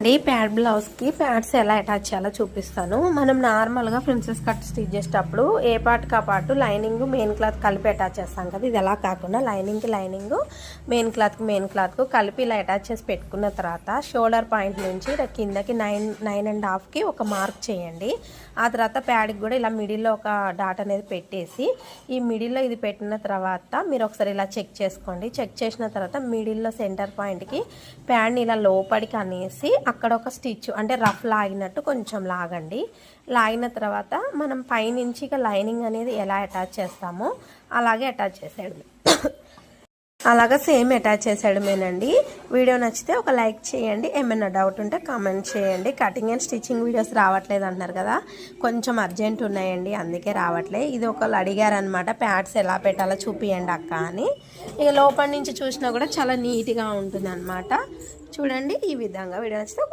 అండి. ప్యాడ్ బ్లౌజ్కి ప్యాడ్స్ ఎలా అటాచ్ చేయాలో చూపిస్తాను. మనం నార్మల్గా ప్రిన్సెస్ కట్ స్టిచ్ చేసేటప్పుడు ఏ పార్ట్ కా పాటు లైనింగ్ మెయిన్ క్లాత్ కలిపి అటాచ్ చేస్తాం కదా. ఇది ఎలా కాకుండా లైనింగ్కి లైనింగ్ మెయిన్ క్లాత్కి మెయిన్ క్లాత్కు కలిపి ఇలా అటాచ్ చేసి పెట్టుకున్న తర్వాత షోల్డర్ పాయింట్ నుంచి ఇలా కిందకి నైన్ నైన్ అండ్ హాఫ్కి ఒక మార్క్ చేయండి. ఆ తర్వాత ప్యాడ్కి కూడా ఇలా మిడిల్లో ఒక డాట్ అనేది పెట్టేసి ఈ మిడిల్లో ఇది పెట్టిన తర్వాత మీరు ఒకసారి ఇలా చెక్ చేసుకోండి. చెక్ చేసిన తర్వాత మిడిల్లో సెంటర్ పాయింట్కి ప్యాడ్ని ఇలా లోపలికి అనేసి అక్కడ ఒక స్టిచ్ అంటే రఫ్ లాగినట్టు కొంచెం లాగండి. లాగిన తర్వాత మనం పైనుంచి ఇక లైనింగ్ అనేది ఎలా అటాచ్ చేస్తామో అలాగే అటాచ్ చేసేయడమే. అలాగా సేమ్ అటాచ్ చేసేయడమేనండి. వీడియో నచ్చితే ఒక లైక్ చేయండి. ఏమైనా డౌట్ ఉంటే కామెంట్ చేయండి. కటింగ్ అండ్ స్టిచ్చింగ్ వీడియోస్ రావట్లేదు అంటున్నారు కదా. కొంచెం అర్జెంట్ ఉన్నాయండి. అందుకే రావట్లేదు ఇది ఒకళ్ళు అడిగారనమాట ప్యాడ్స్ ఎలా పెట్టాలో చూపియండి అక్క అని. ఇక లోపల నుంచి చూసినా కూడా చాలా నీట్గా ఉంటుంది చూడండి ఈ విధంగా వీడియో నచ్చితే